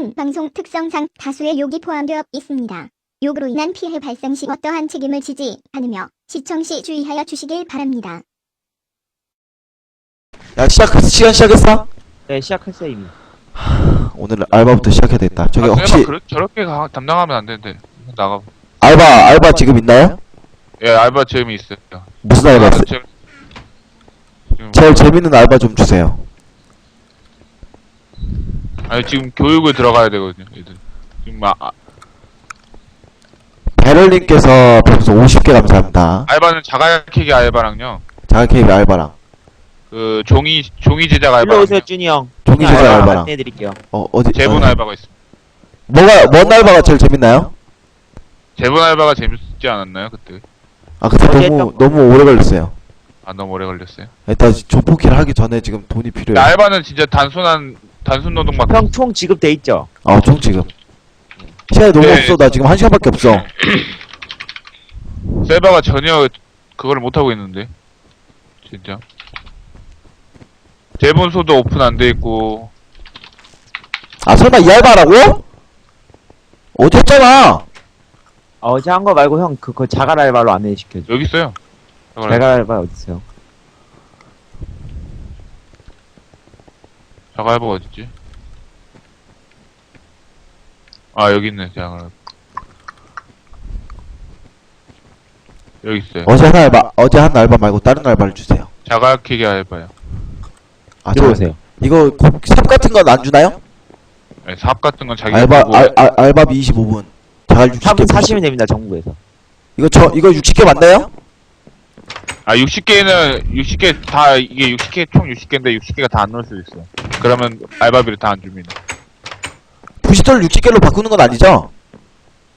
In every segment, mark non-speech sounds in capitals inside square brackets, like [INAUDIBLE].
내용은 방송 특성상 다수의 욕이 포함되어 있습니다. 욕으로 인한 피해 발생 시 어떠한 책임을 지지 않으며 시청 시 주의하여 주시길 바랍니다. 야 시작 시간 시작했어? 네 시작했어요 이미 오늘 알바부터 시작해야 되겠다. 저기 아, 혹시 그렇, 저렇게 가, 담당하면 안 되는데 나가. 알바 알바 지금 있나요? 예, 알바 재미 있어요. 무슨 알바? 아, 있어요? 제일 재밌는 알바 좀 주세요. 아니 지금 교육을 들어가야 되거든요. 얘들. 지금 아, 아, 베를린께서 벌써 50개 감사합니다. 알바는 자가키기 알바랑요. 자가 케이블 알바랑 그 종이 종이 제작 알바. 일로 오세요 준이 형 종이 제작 알바 알바랑 안내해드릴게요 어 어디 제본 어, 알바가 있습니다. 뭐가 뭔 알바가 제일 재밌나요? 제본 알바가 재밌지 않았나요 그때? 아 그때 어제 너무 했던 너무 오래 걸렸어요. 아 너무 오래 걸렸어요. 일단 조폭기를 하기 전에 지금 돈이 근데 필요해요. 알바는 진짜 단순한 단순 노동 같은. 형총 지급돼 있죠? 아 총 지금 시간이 너무 네. 없어. 나 지금 한 시간밖에 없어. [CLEARS THROAT] 셀바가 전혀 그걸 못 하고 있는데. 진짜. 제본소도 오픈 안 돼 있고 아 설마 이 알바라고? 어제 했잖아. 아, 어제 한 거 말고 형 그거 자갈 알바로 안내시켜줘 여기 있어요. 자갈 알바 어딨어요? 자가 알바가 어딨지? 아 여기 있네 알바. 여기 있어요. 어제 한 알바 어제 한 알바 말고 다른 알바를 주세요. 자가키기 알바요. 아 일로 저- 오세요 이거 곱- 삽 같은 건 안 주나요? 네, 삽 같은 건 자기 알바 알, 알, 알바비 25분. 잘 60개 삽은 사시면 됩니다 정부에서 이거 저 이거 60개 맞나요? 아 60개는 60개 다 이게 60개 총 60개인데 60개가 다 안 넣을 수도 있어요. 그러면 알바비를 다 안 줍니다. 부시돌 60개로 바꾸는 건 아니죠?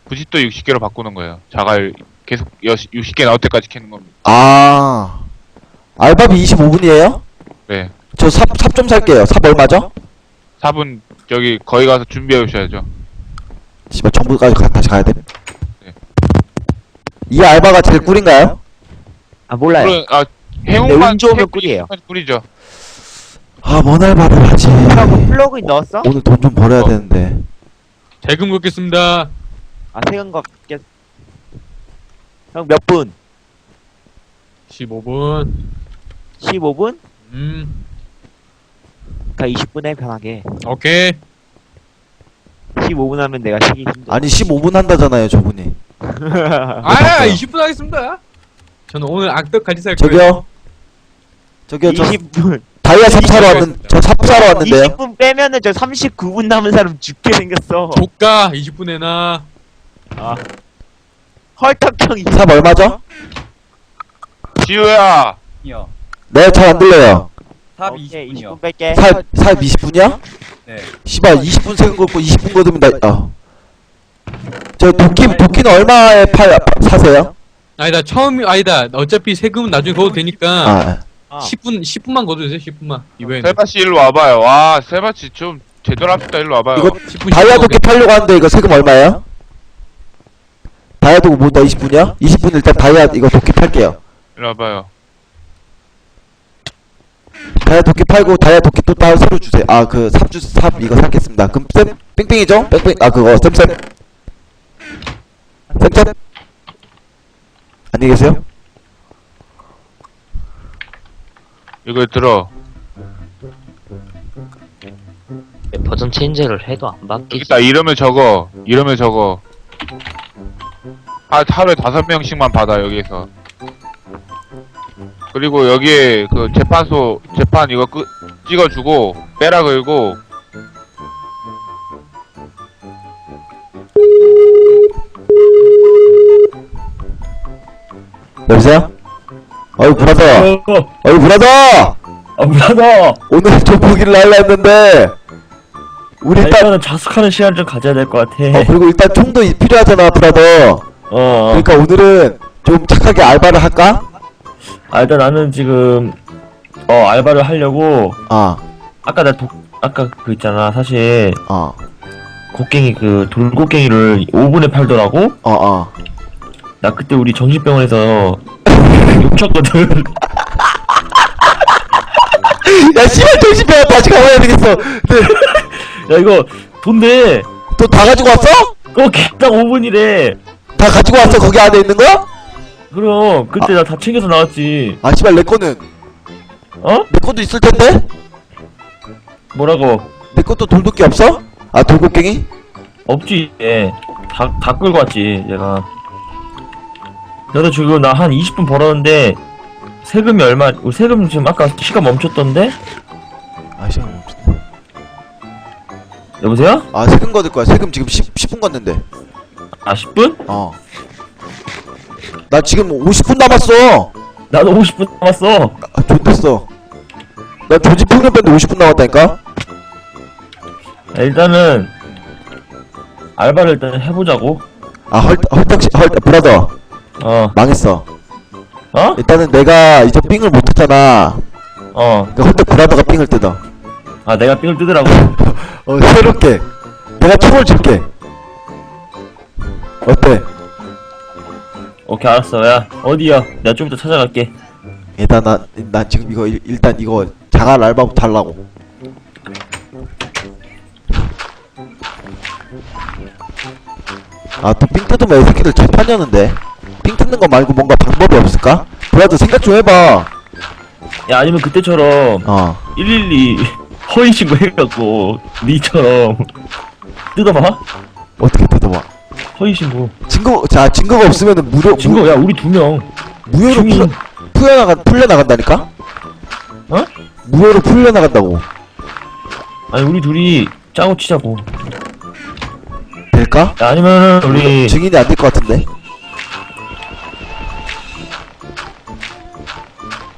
부싯도 60개로 바꾸는 거예요. 자갈 계속 여, 60개 나올 때까지 캐는 겁니다. 아 알바비 25분이에요? 네. 저 삽 삽 좀 살게요. 삽 얼마죠? 삽은 여기 거기 가서 준비해 오셔야죠. 씨발 정부까지 가, 다시 가야 돼. 네. 이 알바가 제일 꿀인가요? 아 몰라요 그런 아 네, 해운만 운 좋으면 꿀이에요. 꿀이죠. 아뭔 알바를 하지? 형그 플러그인 넣었어? 오늘 돈 좀 벌어야 어. 되는데. 대금 걷겠습니다. 아 세금 걷겠 형몇 분? 15분. 15분? 음, 그니까 20분에 편하게 오케이. 15분 하면 내가 쉬기 힘들어 아니 15분 한다잖아요 저분이. 아, 20분 하겠습니다. 저는 오늘 악덕 가지 살 거예요. 저기요. 저기요 저 20분 다이아 삽 사러 왔는 저 삽 사러 왔는데요. 20분 빼면은 저 39분 남은 사람 죽게 생겼어 조까 20분 에나 헐떡형 이 삽 얼마죠? 지우야. 네잘 안 들려요. 탑 오케이 20분이요. 20분 뺄게 삽 삽 20분이야? 네. 씨발 20분 세금 걷고 20분 거듭니다. 어. 저 도끼 도끼는 얼마에 팔 사세요? 아니다, 처음, 아니다. 어차피 세금은 나중에 걷어도 되니까. 아, 아. 10분, 10분만 걷어주세요, 10분만. 이번에는. 세바씨 일로 와봐요. 와 세바씨 좀 제대로 합시다. 일로 와봐요. 이거 10분 다이아 도끼 팔려고 하는데 이거 세금 얼마예요? 다이아 도끼 뭐다 20분이야? 20분 일단 다이아 이거 도끼 팔게요. 일로 와봐요. 다이아 도끼 팔고 다이아 도끼 또 따로 새로 주세요. 아 그 삽주 삽 이거 사겠습니다. 그럼 쌤 뺑뺑이죠? 뺑뺑 아 그거 쌤쌤 쌤쌤 안녕히 계세요. 이거 들어. 버전 체인지를 해도 안 여기 바뀌지. 있다. 이름을 적어. 이름을 적어. 하, 하루에 다섯 명씩만 받아 여기에서. 그리고 여기에 그 재판소 재판 이거 끄, 찍어주고 빼라 걸고 여보세요? 어이 브라더 어이 브라더 아, 브라더! 오늘 조폭이를 하려 했는데 우리 일단 일단은 자숙하는 시간 좀 가져야 될 것 같아. 어 그리고 일단 총도 이- 필요하잖아 브라더 어, 어. 그러니까 오늘은 좀 착하게 알바를 할까? 아, 일단 나는 지금, 어, 알바를 하려고, 아, 아까 나 독, 아까 그 있잖아. 사실, 어, 곡괭이 그, 돌곡괭이를 5분에 팔더라고? 어, 어. 나 그때 우리 정신병원에서 욕쳤거든. [LAUGHS] 야, 씨발, 정신병원 다시 가봐야 되겠어. 네. 야, 이거, 돈데 돈다 가지고 왔어? 어 개당 5분이래 다 가지고 왔어 거기 안에 있는 거? 그럼 그때 나 다 챙겨서 나왔지 아 씨발 내 거는 어? 내 것도 있을 텐데? 뭐라고 내 것도 돌도끼 없어? 아 돌고갱이? 없지 얘다 다 끌고 왔지 얘가 그래도 지금 나 한 20분 벌었는데 세금이 얼마 세금 지금 아까 시간 멈췄던데 아 시간 멈췄네 여보세요? 아 세금 거둘 거야 세금 지금 10, 10분 걷는데 아 10분? 어. 나 지금 50분 남았어. 나도 50분 남았어 아, 좋댔어. 나 조지 풍년 밴드 50분 남았다니까? 야, 일단은 알바를 일단 해보자고 아, 헐, 헐떡씨, 헐, 브라더. 어 망했어. 어? 일단은 내가 이제 삥을 못했잖아. 어. 그 헐떡 브라더가 삥을 뜯어. 아 내가 삥을 뜨더라고 [LAUGHS] 어, 새롭게. 내가 총을 줄게. 어때? 오케이 알았어 야 어디야 내가 좀 이따 찾아갈게 일단 나, 나 지금 이거, 일, 일단 이거 자갈 알바부터 하려고. 아, 또 삥 뜯으면 이 새끼들 개판이었는데. 삥 뜯는 거 말고 뭔가 방법이 없을까? 브라더 생각 좀 해봐. 야 아니면 그때처럼 어. 112 허위 신고 해갖고 니처럼 뜯어봐 어떻게 뜯어봐? 허위 신고 증거, 자, 증거가 없으면은 무료, 친구 야 우리 두명 무, 무효로 증인. 풀려, 풀려나가, 풀려나간다니까? 어? 무효로 풀려나간다고. 아니 우리 둘이 짜고 치자고 될까? 야 아니면은 우리 증인이 안 될 것 같은데?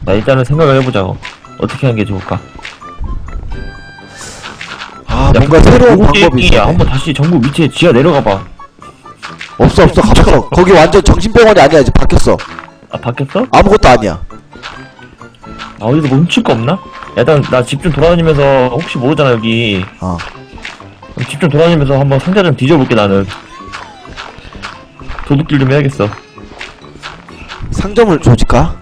나 일단은 생각을 해보자고 어떻게 하는 게 좋을까 아, 뭔가 새로운 방법이 야 있어. 한번 다시 전국 위치에 지하 내려가봐 없어, 없어, 가봤어. 거기 완전 정신병원이 아니야, 이제 바뀌었어. 아 바뀌었어? 아무것도 아니야. 아 어디서 뭐 훔칠 거 없나? 야, 일단 나 집 좀 돌아다니면서 혹시 모르잖아 여기 어. 집 좀 돌아다니면서 한번 상자 좀 뒤져볼게 나는 도둑질 좀 해야겠어 상점을 조질까?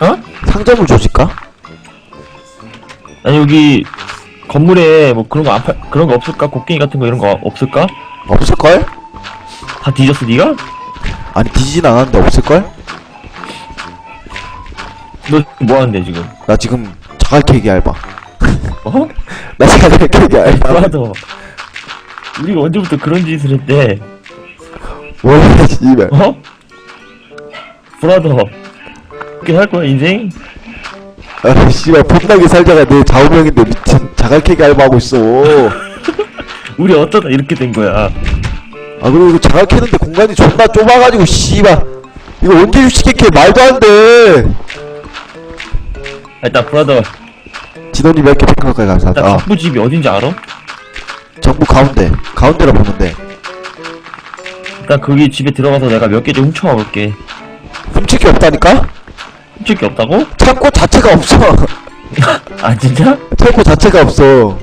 어? 상점을 조질까? 아니 여기 건물에 뭐 그런 거 안 팔, 그런 거 없을까? 곡괭이 같은 거 이런 거 없을까? 없을걸? 다 뒤졌어 니가? 아니 뒤지진 않았는데 없을걸? 너뭐 하는데 지금? 나 지금 자갈 케이크 알바 [LAUGHS] 어? [LAUGHS] 나 자갈 케이크 알바 브라더 우리가 언제부터 그런 짓을 했대? 원래 씨발 어? 브라더 그렇게 할 거야 인생? 아 씨발 폼나게 살다가 내 좌우명인데 미친 자갈 케이크 알바하고 있어. [LAUGHS] 우리 어쩌다 이렇게 된 거야? 아 그리고 이거 자갈 캐는데 공간이 존나 좁아가지고 씨발. 이거 언제 유식해 말도 안돼. 아, 일단 브라더. 진원이 몇개 팽가까지 감사하다. 일단 아 정부 집이 어딘지 알아? 정부 가운데. 가운데라 보는데. 일단 거기 집에 들어가서 내가 몇 개 좀 훔쳐와 볼게. 훔칠 게 없다니까? 게 없다고? 창고 자체가 없어 [LAUGHS] 아 진짜? 창고 자체가 없어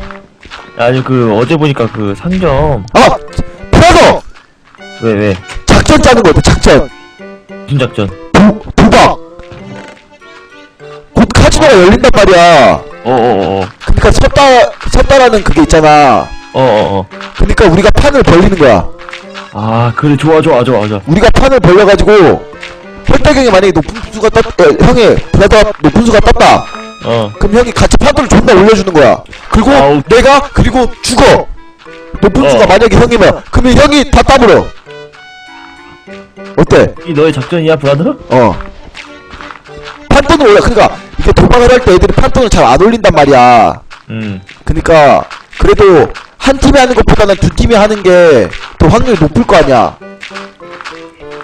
아니 그 어제 보니까 그 상점 아! 브라더! 왜 왜? 작전 짜는 거야 작전 무슨 작전? 도, 도박 곧 카지노가 열린단 말이야 어어어어 그니까 섰다 섰다라는 그게 있잖아 어어어 그니까 우리가 판을 벌리는 거야 아 그래 좋아 좋아 좋아 좋아 우리가 판을 벌려가지고 혈대경이 만약에 높은 수가 떴 어, 형이 브라더 높은 수가 떴다 어 그럼 형이 같이 판도를 존나 올려주는 거야 그리고 아우. 내가 그리고 죽어 높은 어. 수가 만약에 형이면 그러면 형이 다 따물어 어때? 이 너의 작전이야 브라더? 어. 판돈을 올려. 그러니까 이게 도박을 할 때 애들이 판돈을 잘 안 올린단 말이야. 음 그러니까 그래도 한 팀이 하는 것보다는 두 팀이 하는 게 더 확률이 높을 거 아니야.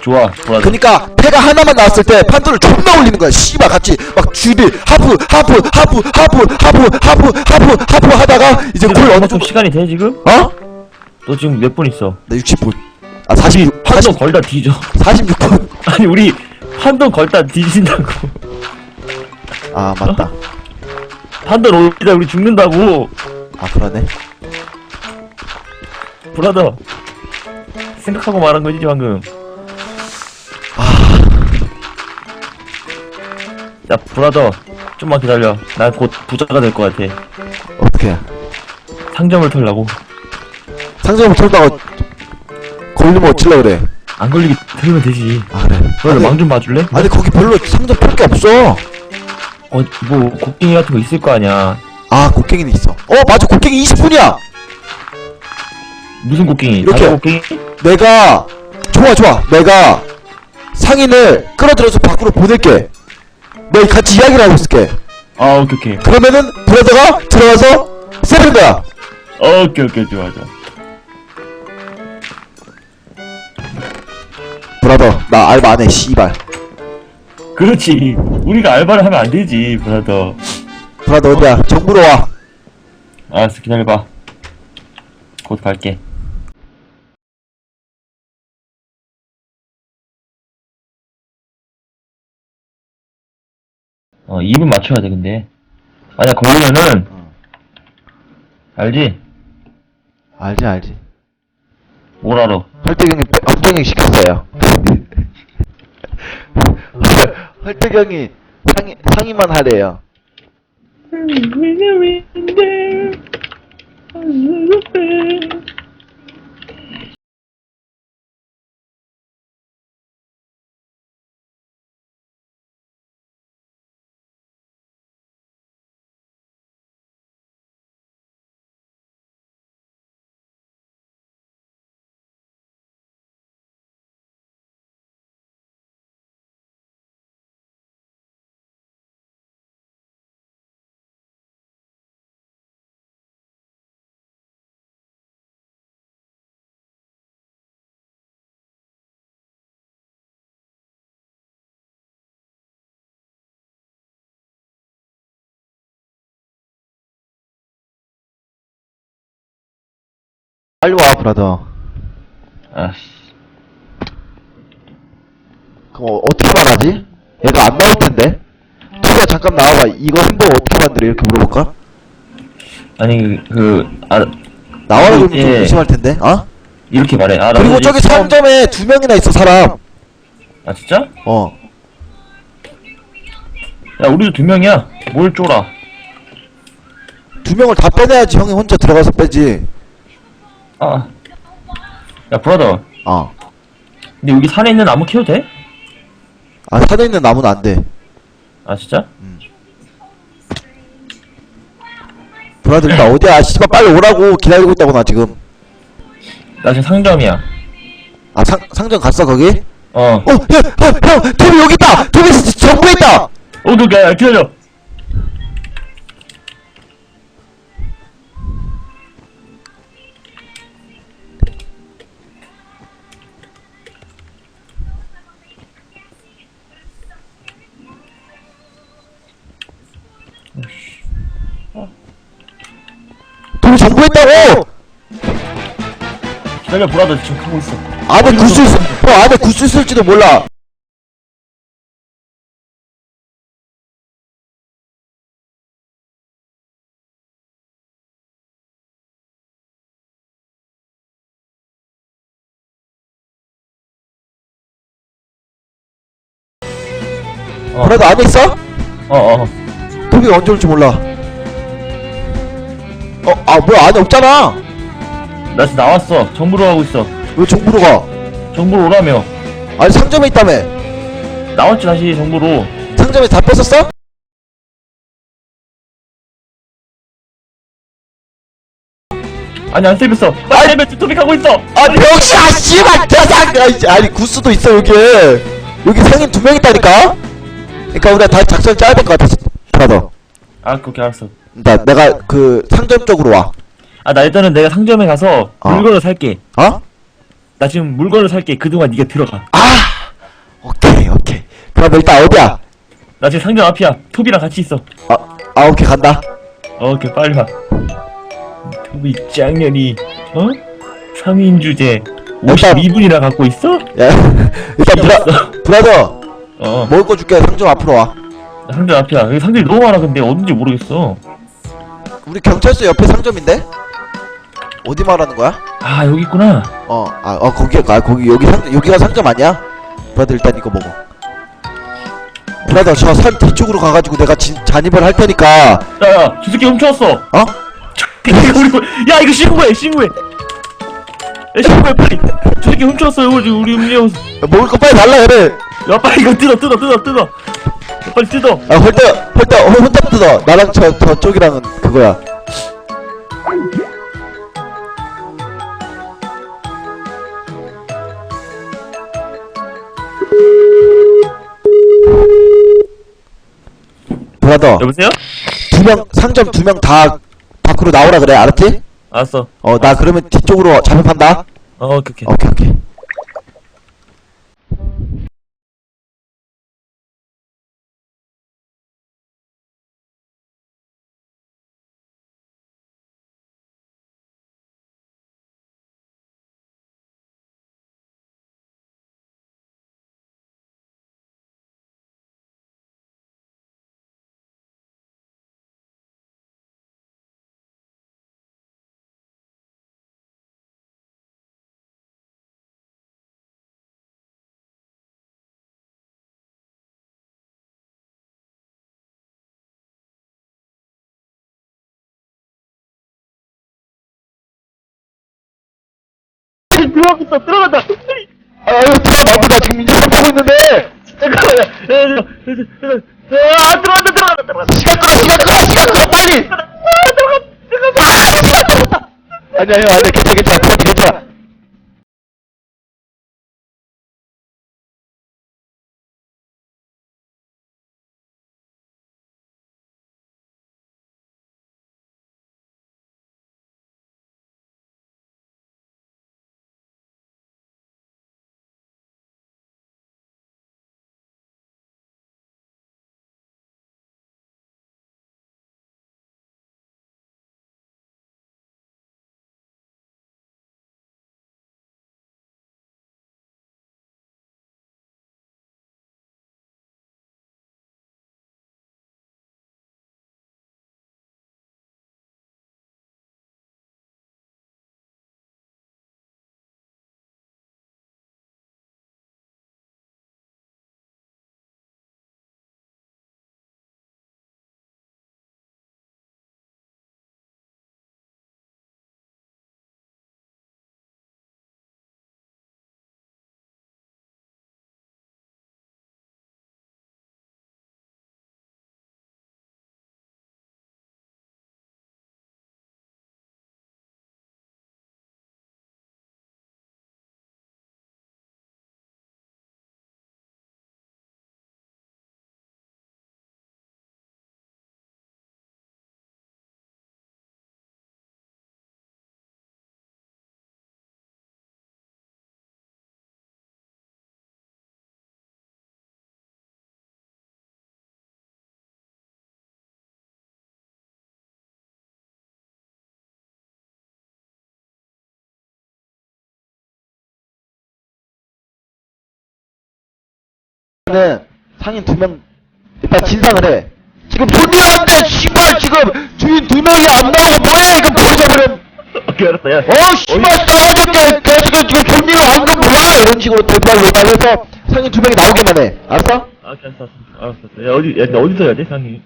좋아 브라더 그러니까 패가 하나만 나왔을 때 판돈을 존나 올리는 거야. 씨발 같이 막 주디 하프 하프 하프 하프 하프 하프 하프 하프 하다가 이제 골 어느 좀 정도 시간이 돼 지금? 어? 너 지금 몇 분 있어? 나 60분. 아 46, 판돈 40, 걸다 뒤져 46분. [LAUGHS] 아니 우리 판돈 걸다 뒤진다고 아 맞다. 판돈 올리다 우리 죽는다고 아 그러네. 브라더 생각하고 말한 거지 방금 야 브라더 좀만 기다려 난곧 부자가 될 것 같아 어떻게? 상점을 털라고 상점을 털다가 걸리면 어쩌려 그래 안 걸리게 털면 되지. 아 그래 그래, 아니, 망좀 봐줄래? 아니 거기 별로 상점 털 게 없어 어, 뭐, 곡괭이 같은 거 있을 거 아니야. 아 곡괭이는 있어 어 맞아 곡괭이 20분이야 무슨 곡괭이? 이렇게. 곡괭이? 내가 좋아 좋아 내가 상인을 끌어들여서 밖으로 보낼게 내가 같이 이야기를 하고 있을게 아, 오케이, 오케이. 그러면은 브라더가 들어가서 세는 거야 어, 오케이, 오케이, 좋아, 좋아. 브라더 나 알바 안해 씨발 그렇지. 우리가 알바를 하면 안 되지, 브라더. 브라더 어디야 정부로 와 알았어, 기다려봐. 곧 갈게. 어, 2분 맞춰야 돼, 근데. 만약 걸리면은, 알지? 알지 알지 뭘 알아? 헐떡형이 헐떡형이 시켰어요 [LAUGHS] 헐떡형이 상의, 상의만 하래요 빨리 와 브라더 아씨. 그럼 어, 어떻게 말하지? 얘가 안 나올 텐데 투가 잠깐 나와봐 이거 햄버거 어떻게 만들어 이렇게 물어볼까? 아니, 그, 그, 아, 나와라 그러면 좀 예. 의심할 텐데 어? 이렇게 말해. 아, 그리고 저기 상점에 두 명이나 있어 사람 아, 진짜? 어 야, 우리도 두 명이야. 뭘 쫄아. 두 명을 다 빼내야지 형이 혼자 들어가서 빼지 아. 야, 브라더. 어. 근데 여기 산에 있는 나무 키워도 돼? 아 산에 있는 나무는 안 돼 아, 진짜? 브라더 일단 어디야 씨발 빨리 오라고 기다리고 있다고 나 지금 나 지금 상점이야. 아 상, 상점 갔어 거기? 어. 어! 야! 형! 형! 토비 여기 있다! 토비 정부에 있다! 오케이, 오케이, 야, 기다려. 있다고! 기다려, 브라더 지금 하고 있어. 안에 구스 있어 형 안에 구스 있을지도 몰라 어. 브라더 안에 있어? 어, 어. 토비가 언제 올지 몰라 어? 아 뭐야 안에 없잖아 나 지금 나왔어. 정부로 하고 있어. 왜 정부로 가? 정부로 오라며. 아니 상점에 있다며 나왔지, 다시 정부로. 상점에 다 뺏었어? 아니, 안 세뱃어. 빨리 세뱃 토픽 하고 있어. 아 병신 아 씨발 대상 아니, 아니 구스도 있어 여기 여기 상인 두 명 있다니까 그니까 우리가 다 작전 짜야 될 것 같아 브라더 아, 그렇게 알았어. 나 내가 그 상점 쪽으로 와 아, 나 일단은 내가 상점에 가서 어. 물건을 살게. 어? 나 지금 물건을 살게. 그동안 네가 들어가. 아 오케이 오케이 그럼 일단 어디야 나 지금 상점 앞이야. 토비랑 같이 있어. 아, 아 오케이 간다 어, 오케이, 빨리 와. 토비 짱년이, 어? 상인 주제 일단- 52분이나 갖고 있어? 야 [LAUGHS] 일단 브라, 브라더 어, 먹을 거 줄게 상점 앞으로 와나 상점 앞이야. 여기 상점이 너무 많아, 근데 어딘지 모르겠어. 우리 경찰서 옆에 상점인데 어디 말하는 거야? 아, 여기 있구나. 어 아 어, 거기 아 거기 여기 상 여기가 상점 아니야? 브라더 일단 이거 먹어 브라더 저산 뒤쪽으로 가가지고 내가 진, 잔입을 할 테니까 야, 야, 저 새끼 훔쳐왔어. 어? 이거 우리 거- 야, 이거 신고해, 신고해. 야, 씨발, 빨리. 저 새끼 훔쳤어요, 우리, 우리 음료수. 먹을 거 빨리 달라 그래 야, 빨리 이거 뜯어, 뜯어, 뜯어, 뜯어. 야, 빨리 뜯어. 아 홀딱 홀딱 홀- 혼자 뜯어 나랑 저 저쪽이랑은 그거야 브라더 여보세요? 두명 상점 두 명 다 밖으로 나오라 그래 알았지? 알았어. 어 나 그러면 뒤쪽으로 잡혀판다 어, 오케이, 오케이. 오케이 오케이 들어가겠어, 들어간다. 아유 들어가 나 지금 인터넷 보고 있는데 잠깐만. 야, 야, 야, 야, 야, 아, 들어간다, 들어간다, 들어간다. 시간 끌어 시간 끌어 시간 끌어 빨리 아 시간 끌었다 아니 아니 괜찮아 괜찮아 괜찮아 는 상인 두 명 일단 진상을 해. 지금 손님한테 씨발 지금 주인 두 명이 안 나오고 뭐해 이거 버리자버려. 오케이, 알았어, 야. 어 씨발 싸가지게 너 지금 지금 손님 황금 뭐야 이런 식으로 대발 외발해서 상인 두 명이 나오게만 해. 알았어? 아, 알았어, 알았어. 알았어. 야, 어디, 야, 나 어디서 해야 돼, 상이?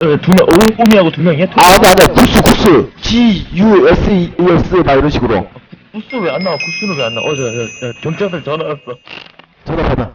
두 명, 오, 오미하고 두 명이야? 아 아니 아니야 구스 구스 G U S E U S 막 이런 식으로 부스 왜 안 나와? 부스는 왜 안 나와? 어, 저, 저, 저, 경찰서 전화 왔어. 전화 받아.